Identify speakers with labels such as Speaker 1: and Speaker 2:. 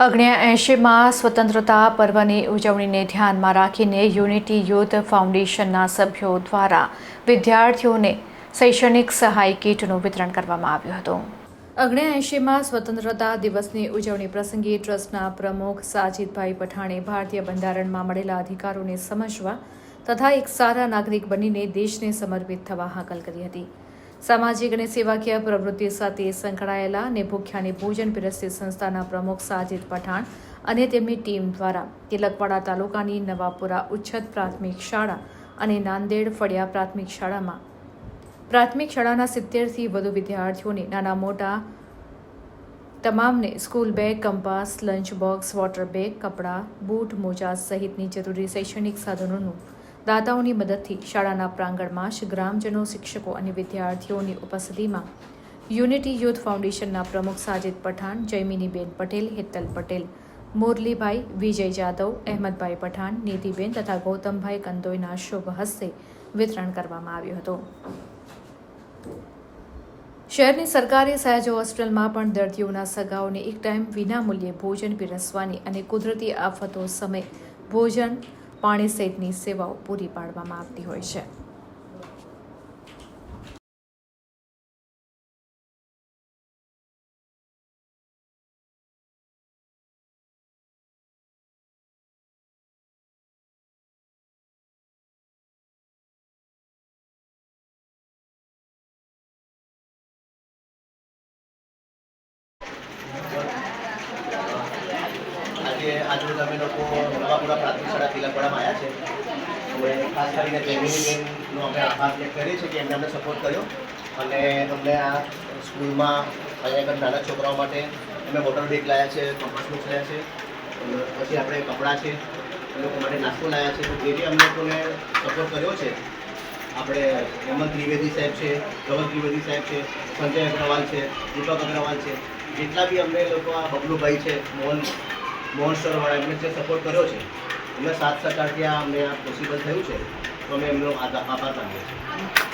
Speaker 1: અગ્ન્ય એંશીમાં સ્વતંત્રતા પર્વની ઉજવણીને ધ્યાનમાં રાખીને યુનિટી યુથ ફાઉન્ડેશનના સભ્યો દ્વારા વિદ્યાર્થીઓને શૈક્ષણિક સહાય કીટનું વિતરણ કરવામાં આવ્યું હતું. અગ્ન્ય એંશીમાં સ્વતંત્રતા દિવસની ઉજવણી પ્રસંગે ટ્રસ્ટના પ્રમુખ સાજિદભાઈ પઠાણે ભારતીય બંધારણમાં મળેલા અધિકારોને સમજવા તથા એક સારા નાગરિક બનીને દેશને સમર્પિત થવા હાકલ કરી હતી. સામાજિક અને સેવાકીય પ્રવૃત્તિ સાથે સંકળાયેલા અને ભૂખ્યાને ભોજન પીરસતી સંસ્થાના પ્રમુખ સાજિદ પઠાણ અને તેમની ટીમ દ્વારા તિલકવાડા તાલુકાની નવાપુરા ઉચ્છત પ્રાથમિક શાળા અને નાંદેડ ફળિયા પ્રાથમિક શાળામાં. પ્રાથમિક શાળાના સિત્તેરથી વધુ વિદ્યાર્થીઓને નાના મોટા તમામને school bag, compass, lunch box, water bag, કપડાં, બૂટ, મોજા સહિતની જરૂરી શૈક્ષણિક સાધનોનું દાતાઓની મદદથી શાળાના પ્રાંગણમાં જ ગ્રામજનો, શિક્ષકો અને વિદ્યાર્થીઓની ઉપસ્થિતિમાં યુનિટી યુથ ફાઉન્ડેશનના પ્રમુખ સાજિદ પઠાણ જયમિનીબેન પટેલ, હેતલ પટેલ, મુરલીભાઈ, વિજય જાદવ, અહેમદભાઈ પઠાણ, નીતિબેન તથા ગૌતમભાઈ કંદોઈના શુભ હસ્તે વિતરણ કરવામાં આવ્યું હતું. શહેરની સરકારી સયાજો હોસ્પિટલમાં પણ દર્દીઓના સગાઓને એક ટાઈમ વિનામૂલ્યે ભોજન પીરસવાની અને કુદરતી આફતો સમય ભોજન પાણી સહિતની સેવાઓ પૂરી પાડવામાં આવતી હોય છે.
Speaker 2: આજે આજરોજ અમે લોકો નવાપુરા પ્રાથમિક શાળા તિલકવાડામાં આવ્યા છે. અને ખાસ કરીને જયમિનીબેનનો અમે આભાર વ્યક્ત કરીએ છીએ કે એમને અમને સપોર્ટ કર્યો. અને અમને આ સ્કૂલમાં અહીંયા આગળ નાના છોકરાઓ માટે અમે વોટર બેગ લાવ્યા છે કંપાસ બોક્સ લાવ્યા છે પછી આપણે કપડાં છે, એ લોકો માટે નાસ્તો લાવ્યા છે. તો જે જે અમને લોકોને સપોર્ટ કર્યો છે, આપણે હેમંત ત્રિવેદી સાહેબ છે, ધવલ ત્રિવેદી સાહેબ છે, સંજય અગ્રવાલ છે, દીપક અગ્રવાલ છે, જેટલા બી અમને લોકો આ બબલુભાઈ છે, મોહન મોહન સરવાળા એમને જે સપોર્ટ કર્યો છે એમના સાથ સહકારથી આ અમને આ પોસિબલ થયું છે, તો અમે એમનો આભાર માનીએ છીએ.